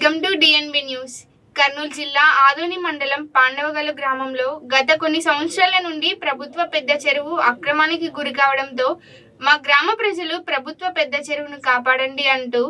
Egg టూ DNV news Kurnool జిల్లా ఆదోని మండలం పాండవగల గ్రామంలో గత కొన్ని సంవత్సరాల నుండి ప్రభుత్వ పెద్ద చెరువు అక్రమానికి గురి కావడంతో మా గ్రామ ప్రజలు ప్రభుత్వ పెద్ద చెరువును కాపాడండి అంటూ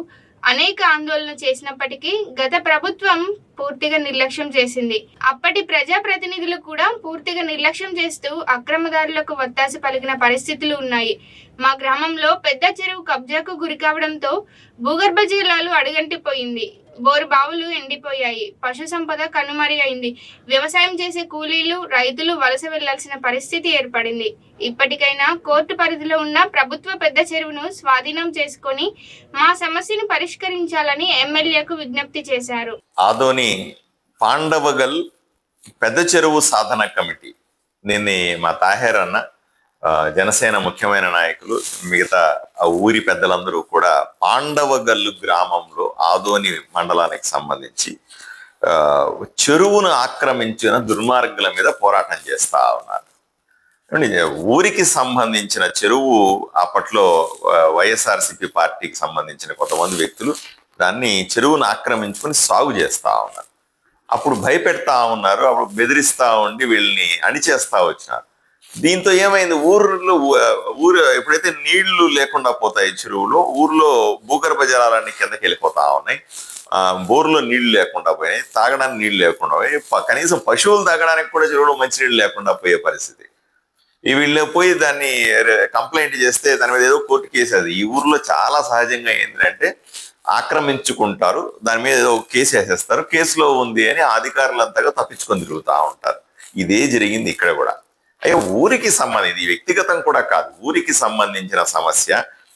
అనేక ఆందోళన చేసినప్పటికీ గత ప్రభుత్వం పూర్తిగా నిర్లక్ష్యం చేసింది. అప్పటి ప్రజా ప్రతినిధులు కూడా పూర్తిగా నిర్లక్ష్యం చేస్తూ అక్రమదారులకు వత్తాసు పలికిన పరిస్థితులు ఉన్నాయి. మా గ్రామంలో పెద్ద చెరువు కబ్జాకు గురి కావడంతో భూగర్భ జలాలు అడుగంటిపోయింది. బోరు బావులు ఎండిపోయాయి. పశు సంపద కనుమరి అయింది. వ్యవసాయం చేసే కూలీలు రైతులు వలస వెళ్ళాల్సిన పరిస్థితి ఏర్పడింది. ఇప్పటికైనా కోర్టు పరిధిలో ఉన్న ప్రభుత్వ పెద్ద చెరువును స్వాధీనం చేసుకొని మా సమస్యను పరిష్కరించాలని ఎమ్మెల్యేకు విజ్ఞప్తి చేశారు. ఆదోని పాండవగల్ పెద్ద చెరువు సాధన కమిటీ. దీన్ని మా తాహేర్ అన్న జనసేన ముఖ్యమైన నాయకులు మిగతా ఆ ఊరి పెద్దలందరూ కూడా పాండవగల్లు గ్రామంలో ఆదోని మండలానికి సంబంధించి చెరువును ఆక్రమించిన దుర్మార్గుల మీద పోరాటం చేస్తా ఉన్నారు. ఊరికి సంబంధించిన చెరువు అప్పట్లో వైఎస్ఆర్సిపి పార్టీకి సంబంధించిన కొంతమంది వ్యక్తులు దాన్ని చెరువును ఆక్రమించుకొని సాగు చేస్తా ఉన్నారు. అప్పుడు భయపెడతా ఉన్నారు అప్పుడు బెదిరిస్తా ఉండి వీళ్ళని అణిచేస్తా వచ్చినారు. దీంతో ఏమైంది? ఊర్లో ఊరు ఎప్పుడైతే నీళ్ళు లేకుండా పోతాయి చెరువులో ఊర్లో భూగర్భ జలాలన్నీ కిందకి వెళ్ళిపోతా ఉన్నాయి. బోర్లో నీళ్ళు లేకుండా పోయినాయి తాగడానికి నీళ్ళు లేకుండా పోయి కనీసం పశువులు తాగడానికి కూడా చెరువులో మంచినీళ్ళు లేకుండా పోయే పరిస్థితి. ఈ వీళ్ళు పోయి దాన్ని కంప్లైంట్ చేస్తే దాని మీద ఏదో కోర్టు కేసు అది. ఈ ఊర్లో చాలా సహజంగా ఏంటంటే ఆక్రమించుకుంటారు దాని మీద ఏదో కేసు వేసేస్తారు. కేసులో ఉంది అని అధికారులంతగా తప్పించుకొని తిరుగుతూ ఉంటారు. ఇదే జరిగింది ఇక్కడ కూడా. అయ్యో ఊరికి సంబంధించి వ్యక్తిగతం కూడా కాదు. ఊరికి సంబంధించిన సమస్య.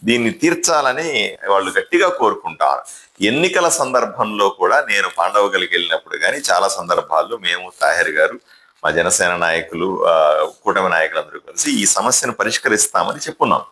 దీన్ని తీర్చాలని వాళ్ళు గట్టిగా కోరుకుంటారు. ఎన్నికల సందర్భంలో కూడా నేను పాండవగలికి వెళ్ళినప్పుడు కానీ చాలా సందర్భాల్లో మేము తాహిర్ గారు మా జనసేన నాయకులు కూటమి నాయకులందరూ కలిసి ఈ సమస్యను పరిష్కరిస్తామని చెప్పున్నాం.